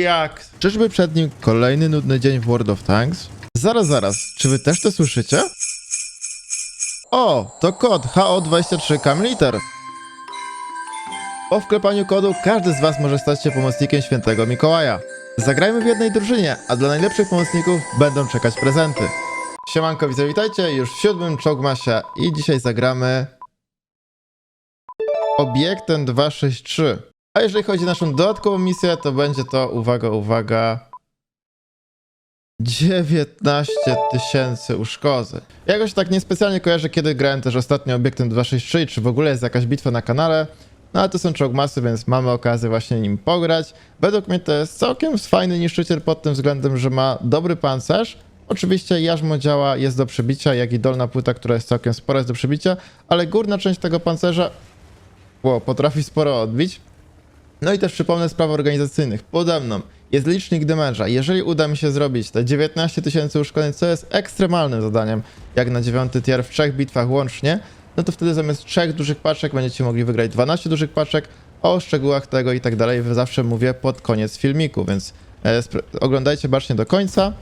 Jak? Czyżby przed nim kolejny nudny dzień w World of Tanks? Zaraz, zaraz, czy wy też to słyszycie? O, to kod HO23 Camliter. Po wklepaniu kodu każdy z was może stać się pomocnikiem świętego Mikołaja. Zagrajmy w jednej drużynie, a dla najlepszych pomocników będą czekać prezenty. Siemanko, widzę, witajcie już w siódmym Chogmasie i dzisiaj zagramy obiektem 263. A jeżeli chodzi o naszą dodatkową misję, to będzie to, uwaga, uwaga, 19 tysięcy uszkodzeń. Jakoś tak niespecjalnie kojarzę, kiedy grałem też ostatnio obiektem 263, czy w ogóle jest jakaś bitwa na kanale. No ale to są czołgmasy, więc mamy okazję właśnie nim pograć. Według mnie to jest całkiem fajny niszczyciel pod tym względem, że ma dobry pancerz. Oczywiście jarzmo działa, jest do przebicia, jak i dolna płyta, która jest całkiem spora, jest do przebicia, ale górna część tego pancerza wow, potrafi sporo odbić. No i też przypomnę spraw organizacyjnych. Pode mną jest licznik damage'a. Jeżeli uda mi się zrobić te 19 tysięcy uszkodzeń, co jest ekstremalnym zadaniem, jak na dziewiąty tier w trzech bitwach łącznie, no to wtedy zamiast trzech dużych paczek będziecie mogli wygrać 12 dużych paczek. O szczegółach tego i tak dalej zawsze mówię pod koniec filmiku, więc e, oglądajcie bacznie do końca.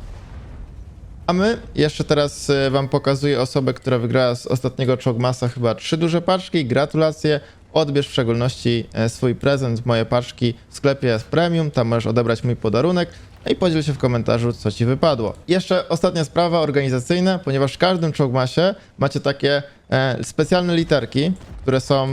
A my jeszcze teraz e, wam pokazuję osobę, która wygrała z ostatniego Chogmasa chyba trzy duże paczki. Gratulacje. Odbierz w szczególności e, swój prezent, moje paczki w sklepie z premium. Tam możesz odebrać mój podarunek. I podziel się w komentarzu, co ci wypadło. Jeszcze ostatnia sprawa organizacyjna, ponieważ w każdym Chogmasie macie takie e, specjalne literki, które są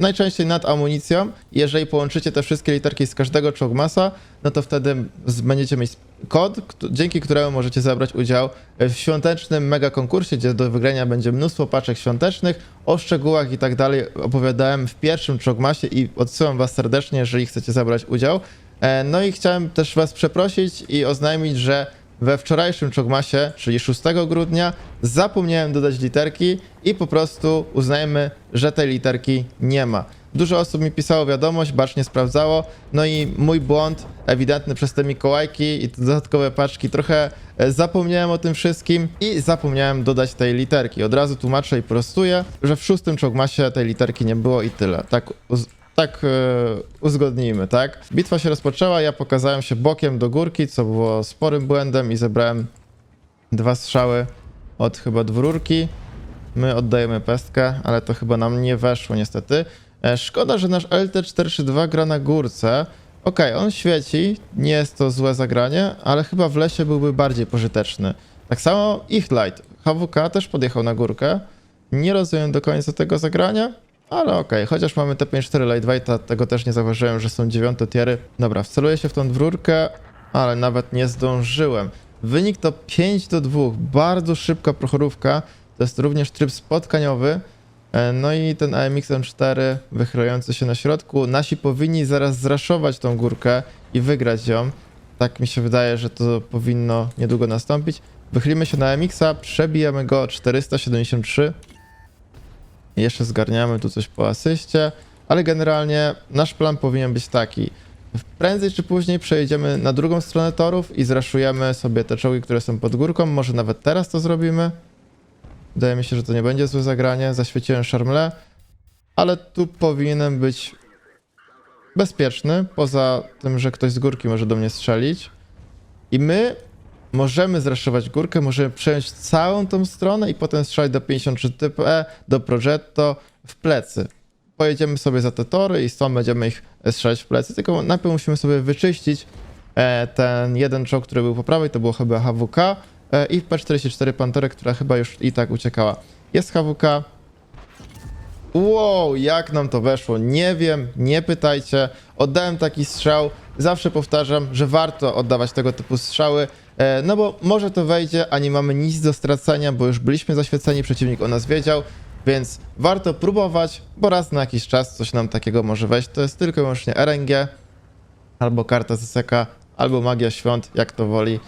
najczęściej nad amunicją. Jeżeli połączycie te wszystkie literki z każdego Chogmasa, no to wtedy będziecie mieć kod, dzięki któremu możecie zabrać udział w świątecznym mega konkursie, gdzie do wygrania będzie mnóstwo paczek świątecznych. O szczegółach i tak dalej opowiadałem w pierwszym Chogmasie i odsyłam was serdecznie, jeżeli chcecie zabrać udział. E, No i chciałem też was przeprosić i oznajmić, że we wczorajszym Chogmasie, czyli 6 grudnia, zapomniałem dodać literki i po prostu uznajmy, że tej literki nie ma. Dużo osób mi pisało wiadomość, bacznie sprawdzało, no i mój błąd ewidentny przez te Mikołajki i te dodatkowe paczki, trochę e, zapomniałem o tym wszystkim i zapomniałem dodać tej literki. Od razu tłumaczę i prostuję, że w szóstym Chogmasie tej literki nie było i tyle. Tak tak e, uzgodnijmy, tak? Bitwa się rozpoczęła, ja pokazałem się bokiem do górki, co było sporym błędem i zebrałem dwa strzały od chyba dwururki. My oddajemy pestkę, ale to chyba nam nie weszło niestety. E, szkoda, że nasz LT432 gra na górce. Okej, on świeci, nie jest to złe zagranie, ale chyba w lesie byłby bardziej pożyteczny. Tak samo ich light. HWK też podjechał na górkę. Nie rozumiem do końca tego zagrania, ale okej, chociaż mamy T54 Lightweighta, tego też nie zauważyłem, że są dziewiąte tiery. Dobra, wceluję się w tą dwórkę, ale nawet nie zdążyłem. Wynik to 5 do 2, bardzo szybka prochorówka. To jest również tryb spotkaniowy. E, No i ten AMX M4 wychylający się na środku. Nasi powinni zaraz zraszować tą górkę i wygrać ją. Tak mi się wydaje, że to powinno niedługo nastąpić. Wychylimy się na AMX-a, przebijemy go 473. Jeszcze zgarniamy tu coś po asyście, ale generalnie nasz plan powinien być taki. Prędzej czy później przejedziemy na drugą stronę torów i zraszujemy sobie te czołgi, które są pod górką. Może nawet teraz to zrobimy. Wydaje mi się, że to nie będzie złe zagranie. Zaświeciłem szarmle, ale tu powinienem być bezpieczny, poza tym, że ktoś z górki może do mnie strzelić. I my możemy zraszować górkę, możemy przejąć całą tą stronę i potem strzelać do 53 TP, do Progetto w plecy. Pojedziemy sobie za te tory i stąd będziemy ich strzelać w plecy, tylko najpierw musimy sobie wyczyścić e, ten jeden czołg, który był po prawej, to było chyba HWK e, i P44 Panterę, która chyba już i tak uciekała. Jest HWK, Wow, jak nam to weszło? Nie wiem, nie pytajcie. Oddałem taki strzał. Zawsze powtarzam, że warto oddawać tego typu strzały, no bo może to wejdzie, a nie mamy nic do stracenia, bo już byliśmy zaświeceni, przeciwnik o nas wiedział, więc warto próbować, bo raz na jakiś czas coś nam takiego może wejść. To jest tylko i wyłącznie RNG, albo karta zaseka, albo magia świąt, jak to woli.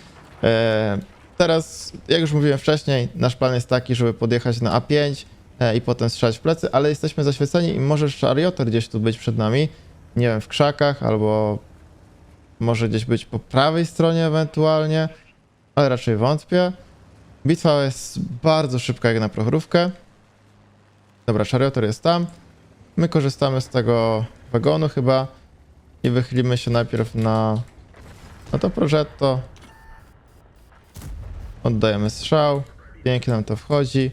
E, teraz, jak już mówiłem wcześniej, nasz plan jest taki, żeby podjechać na A5 e, i potem strzelać w plecy, ale jesteśmy zaświeceni i może Charioter gdzieś tu być przed nami, nie wiem, w krzakach, albo może gdzieś być po prawej stronie ewentualnie, ale raczej wątpię. Bitwa jest bardzo szybka jak na prochorówkę. Dobra, Charioter jest tam. My korzystamy z tego wagonu chyba i wychylimy się najpierw na No to Progetto. Oddajemy strzał. Pięknie nam to wchodzi.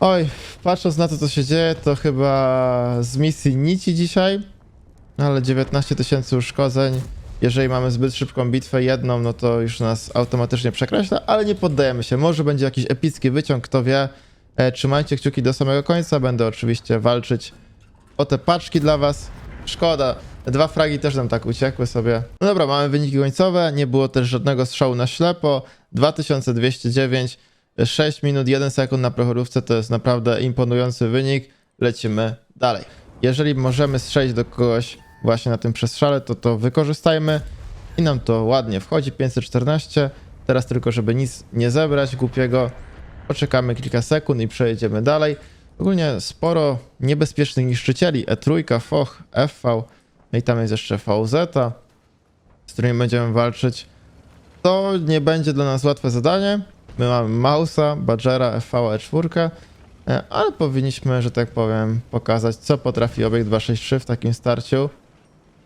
Oj, patrząc na to, co się dzieje, to chyba z misji nici dzisiaj. Ale 19 tysięcy uszkodzeń. Jeżeli mamy zbyt szybką bitwę jedną, no to już nas automatycznie przekreśla, ale nie poddajemy się. Może będzie jakiś epicki wyciąg, kto wie. E, trzymajcie kciuki do samego końca. Będę oczywiście walczyć o te paczki dla was. Szkoda. Dwa fragi też nam tak uciekły sobie. No dobra, mamy wyniki końcowe. Nie było też żadnego strzału na ślepo. 2209, 6 minut, 1 sekund na prochorówce to jest naprawdę imponujący wynik. Lecimy dalej. Jeżeli możemy strzelić do kogoś właśnie na tym przestrzale, to to wykorzystajmy. I nam to ładnie wchodzi. 514. Teraz tylko, żeby nic nie zebrać głupiego. Poczekamy kilka sekund i przejedziemy dalej. Ogólnie sporo niebezpiecznych niszczycieli. E3, FOH, FV. No i tam jest jeszcze VZ, z którymi będziemy walczyć. To nie będzie dla nas łatwe zadanie. My mamy Mausa, Badgera, FV, E4, e, ale powinniśmy, że tak powiem, pokazać, co potrafi obiekt 263 w takim starciu.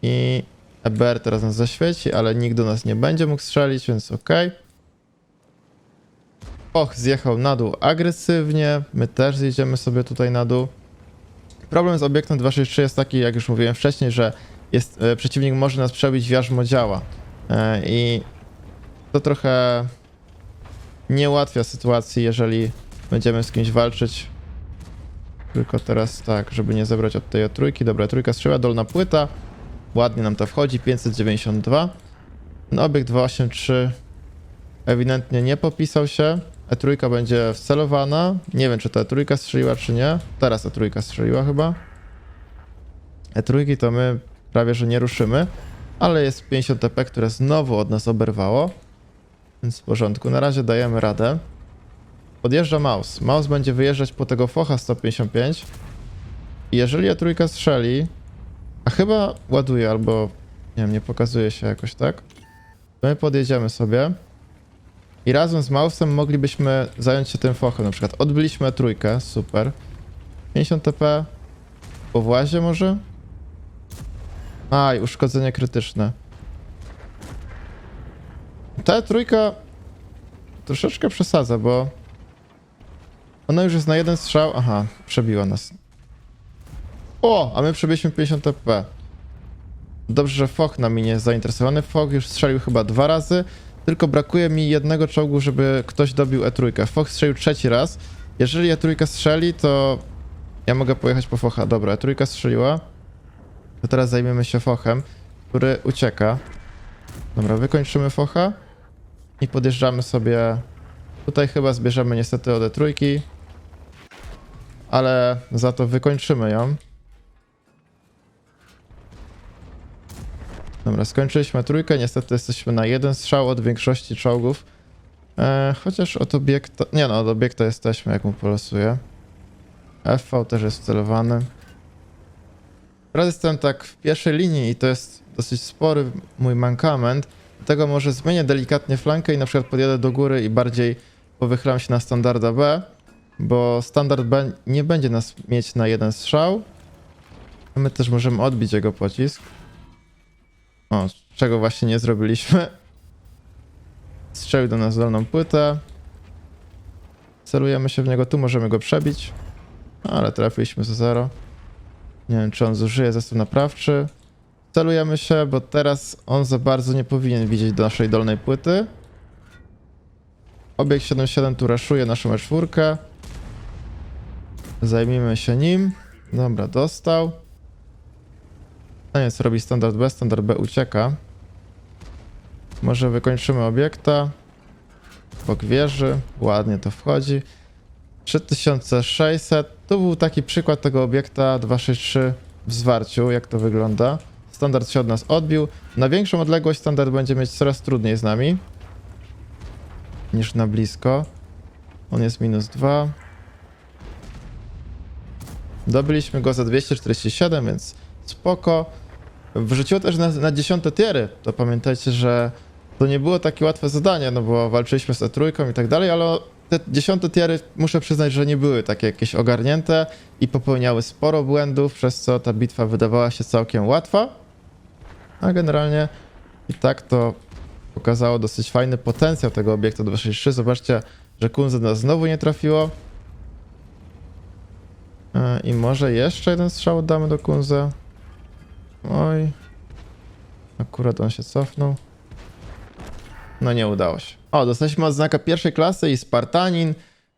I EBR teraz nas zaświeci, ale nikt do nas nie będzie mógł strzelić, więc ok. Och, zjechał na dół agresywnie. My też zjedziemy sobie tutaj na dół. Problem z obiektem 263 jest taki, jak już mówiłem wcześniej, że jest, e, przeciwnik może nas przebić w jarzmo działa. E, I to trochę nie ułatwia sytuacji, jeżeli będziemy z kimś walczyć. Tylko teraz tak, żeby nie zebrać od tej trójki. Dobra, trójka strzała, dolna płyta. Ładnie nam to wchodzi, 592. No, obiekt 283 ewidentnie nie popisał się. E3 będzie wcelowana. Nie wiem, czy ta E3 strzeliła, czy nie. Teraz E3 strzeliła chyba. E3 to my prawie, że nie ruszymy. Ale jest 50 TP, które znowu od nas oberwało. Więc w porządku. Na razie dajemy radę. Podjeżdża Maus. Maus będzie wyjeżdżać po tego focha 155. I jeżeli E3 strzeli, a chyba ładuje albo nie wiem, nie pokazuje się jakoś tak, my podjedziemy sobie. I razem z Mausem moglibyśmy zająć się tym fochem. Na przykład odbyliśmy trójkę, super. 50 TP po włazie może? Aj, uszkodzenie krytyczne. Ta trójka troszeczkę przesadza, bo ona już jest na jeden strzał. Aha, przebiła nas. O, a my przebiliśmy 50 TP. Dobrze, że Foch na mnie jest zainteresowany. Foch już strzelił chyba dwa razy. Tylko brakuje mi jednego czołgu, żeby ktoś dobił E3. Foch strzelił trzeci raz. Jeżeli E3 strzeli, to ja mogę pojechać po Focha. Dobra, E3 strzeliła. To teraz zajmiemy się Fochem, który ucieka. Dobra, wykończymy Focha i podjeżdżamy sobie. Tutaj chyba zbierzemy niestety od E3. Ale za to wykończymy ją. Dobra, skończyliśmy trójkę. Niestety jesteśmy na jeden strzał od większości czołgów. E, chociaż od obiekta... Nie no, od obiekta jesteśmy, jak mu polosuję. FV też jest celowany. Teraz jestem tak w pierwszej linii i to jest dosyć spory mój mankament. Dlatego może zmienię delikatnie flankę i na przykład podjadę do góry i bardziej powychylam się na standarda B. Bo standard B nie będzie nas mieć na jeden strzał. My też możemy odbić jego pocisk. O, czego właśnie nie zrobiliśmy. Strzelił do nas dolną płytę. Celujemy się w niego, tu możemy go przebić. Ale trafiliśmy za zero. Nie wiem, czy on zużyje zestaw naprawczy. Celujemy się, bo teraz on za bardzo nie powinien widzieć do naszej dolnej płyty. Obiekt 77 tu raszuje naszą E4. Zajmijmy się nim. Dobra, dostał. A nie, co robi standard B? Standard B ucieka. Może wykończymy obiekta. Bok wieży. Ładnie to wchodzi. 3600. To był taki przykład tego obiekta 263 w zwarciu, jak to wygląda. Standard się od nas odbił. Na większą odległość standard będzie mieć coraz trudniej z nami. Niż na blisko. On jest minus 2. Dobyliśmy go za 247, więc spoko. Wrzuciło też na, na dziesiąte tiery. To pamiętajcie, że to nie było takie łatwe zadanie, no bo walczyliśmy z E3 i tak dalej, ale te dziesiąte tiery muszę przyznać, że nie były takie jakieś ogarnięte i popełniały sporo błędów, przez co ta bitwa wydawała się całkiem łatwa. A generalnie I tak to pokazało dosyć fajny potencjał tego obiektu 263. Zobaczcie, że Kunze nas znowu nie trafiło. E, I może jeszcze jeden strzał damy do Kunze. Oj. Akurat on się cofnął. No nie udało się. O, dostaliśmy odznakę pierwszej klasy i Spartanin.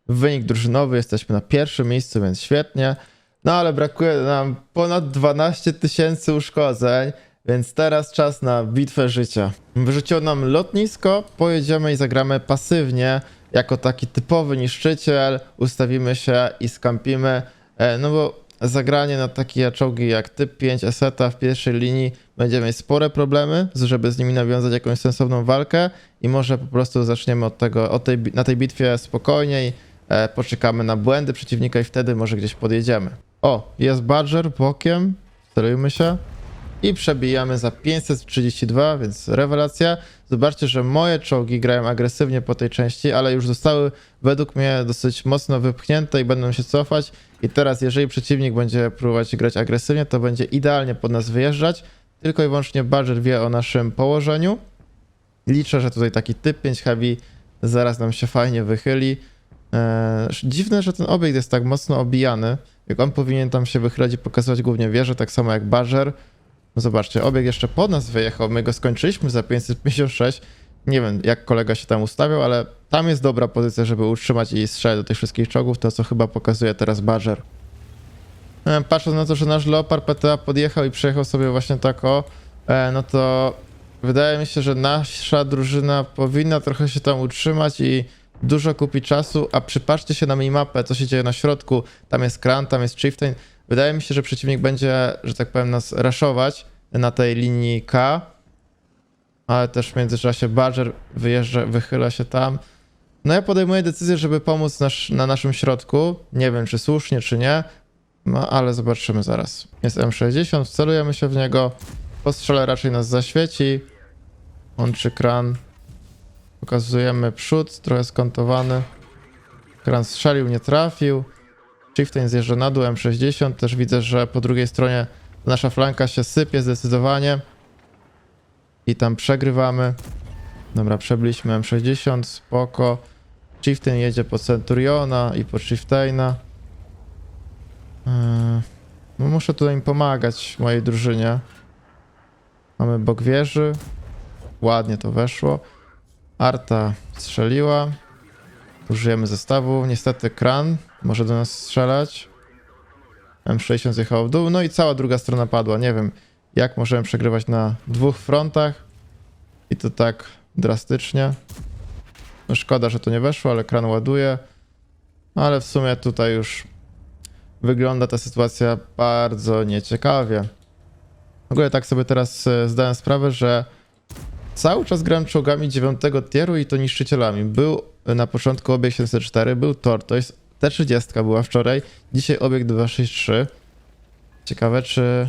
Wynik drużynowy, jesteśmy na pierwszym miejscu, więc świetnie. No ale brakuje nam ponad 12 tysięcy uszkodzeń, więc teraz czas na bitwę życia. Wyrzuciło nam lotnisko, pojedziemy i zagramy pasywnie, jako taki typowy niszczyciel, ustawimy się i skampimy, e, no bo zagranie na takie czołgi jak typ 5 Eseta w pierwszej linii będziemy mieć spore problemy, żeby z nimi nawiązać jakąś sensowną walkę i może po prostu zaczniemy od tego, od tej, na tej bitwie spokojniej, e, poczekamy na błędy przeciwnika i wtedy może gdzieś podjedziemy. O, jest Badger bokiem, sterujmy się i przebijamy za 532, więc rewelacja. Zobaczcie, że moje czołgi grają agresywnie po tej części, ale już zostały według mnie dosyć mocno wypchnięte i będą się cofać. I teraz, jeżeli przeciwnik będzie próbować grać agresywnie, to będzie idealnie pod nas wyjeżdżać. Tylko i wyłącznie Badger wie o naszym położeniu. Liczę, że tutaj taki typ 5 heavy zaraz nam się fajnie wychyli. Eee, dziwne, że ten obiekt jest tak mocno obijany. Jak on powinien tam się wychylać i pokazywać głównie wieżę, tak samo jak Badger. No zobaczcie, obieg jeszcze po nas wyjechał, my go skończyliśmy za 556. Nie wiem, jak kolega się tam ustawiał, ale tam jest dobra pozycja, żeby utrzymać i strzelać do tych wszystkich czołgów, to co chyba pokazuje teraz Badger. E, Patrząc na to, że nasz Leopard PTA podjechał i przejechał sobie właśnie tak o, e, no to wydaje mi się, że nasza drużyna powinna trochę się tam utrzymać i dużo kupić czasu, a przypatrzcie się na minimapę, co się dzieje na środku, tam jest Kran, tam jest Chieftain. Wydaje mi się, że przeciwnik będzie, że tak powiem, nas raszować na tej linii K, ale też w międzyczasie Badger wyjeżdża, wychyla się tam. No ja podejmuję decyzję, żeby pomóc nasz, na naszym środku. Nie wiem, czy słusznie, czy nie, no ale zobaczymy zaraz. Jest M60, wcelujemy się w niego. Postrzelę raczej nas zaświeci. Łączy kran. Pokazujemy przód, trochę skontowany. Kran strzelił, nie trafił. Chieftain zjeżdża na dół, M60. Też widzę, że po drugiej stronie nasza flanka się sypie zdecydowanie. I tam przegrywamy. Dobra, przebyliśmy M60, spoko. Chieftain jedzie po Centuriona i po Chieftaina. Yy, No muszę tutaj im pomagać, mojej drużynie. Mamy bok wieży. Ładnie to weszło. Arta strzeliła. Użyjemy zestawu. Niestety kran może do nas strzelać. M60 zjechało w dół. No i cała druga strona padła. Nie wiem, jak możemy przegrywać na dwóch frontach. I to tak drastycznie. No szkoda, że to nie weszło, ale kran ładuje. Ale w sumie tutaj już wygląda ta sytuacja bardzo nieciekawie. W ogóle tak sobie teraz e, zdałem sprawę, że cały czas gram czołgami 9 tieru i to niszczycielami. Był na początku obieg 704, był Tortoise, T30 była wczoraj, dzisiaj obieg 263. Ciekawe, czy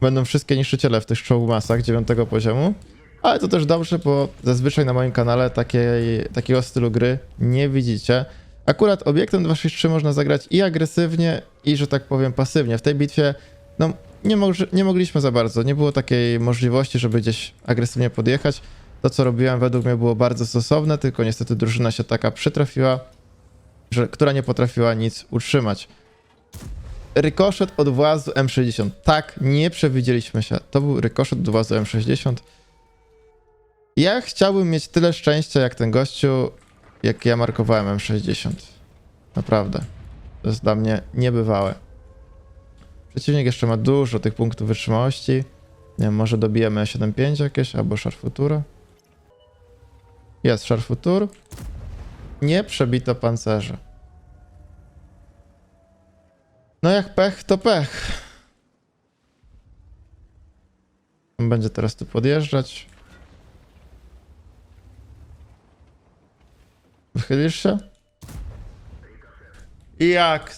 będą wszystkie niszczyciele w tych czołgmasach 9 poziomu. Ale to też dobrze, bo zazwyczaj na moim kanale takiej, takiego stylu gry nie widzicie. Akurat obiektem 263 można zagrać i agresywnie, i że tak powiem pasywnie. W tej bitwie no, nie, nie mogliśmy za bardzo, nie było takiej możliwości, żeby gdzieś agresywnie podjechać. To, co robiłem, według mnie było bardzo stosowne, tylko niestety drużyna się taka przytrafiła, że, która nie potrafiła nic utrzymać. Rykoszet od włazu M60. Tak, nie przewidzieliśmy się. To był rykoszet od włazu M60. Ja chciałbym mieć tyle szczęścia jak ten gościu, jak ja markowałem M60. Naprawdę. To jest dla mnie niebywałe. Przeciwnik jeszcze ma dużo tych punktów wytrzymałości. Nie wiem, może dobijemy 7.5 jakieś, albo szarfuturę. Jest szarfutur. Nie przebito pancerze. No jak pech, to pech. Będzie teraz tu podjeżdżać. Wychylisz się? I jak?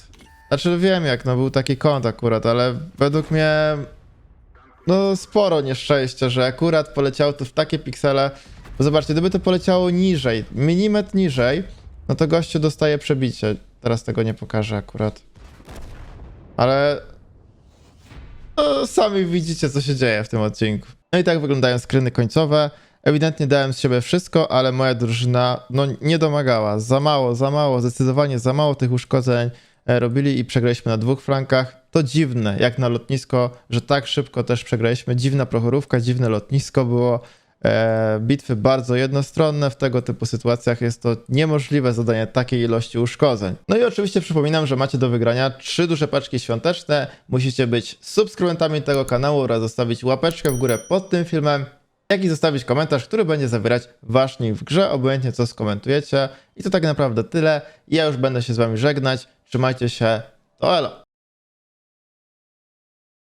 Znaczy wiem jak, no był taki kąt akurat, ale według mnie no sporo nieszczęścia, że akurat poleciało to w takie piksele. Bo zobaczcie, gdyby to poleciało niżej, milimetr niżej, no to gościu dostaje przebicie. Teraz tego nie pokażę akurat. Ale no, sami widzicie, co się dzieje w tym odcinku. No i tak wyglądają skryny końcowe. Ewidentnie dałem z siebie wszystko, ale moja drużyna no, nie domagała. Za mało, za mało, zdecydowanie za mało tych uszkodzeń e, robili i przegraliśmy na dwóch flankach. To dziwne, jak na lotnisko, że tak szybko też przegraliśmy. Dziwna prochorówka, dziwne lotnisko było. E, bitwy bardzo jednostronne. W tego typu sytuacjach jest to niemożliwe zadanie takiej ilości uszkodzeń. No i oczywiście przypominam, że macie do wygrania trzy duże paczki świąteczne. Musicie być subskrybentami tego kanału oraz zostawić łapeczkę w górę pod tym filmem, jak i zostawić komentarz, który będzie zawierać wasz nick w grze, obojętnie co skomentujecie. I to tak naprawdę tyle. Ja już będę się z wami żegnać. Trzymajcie się. To elo.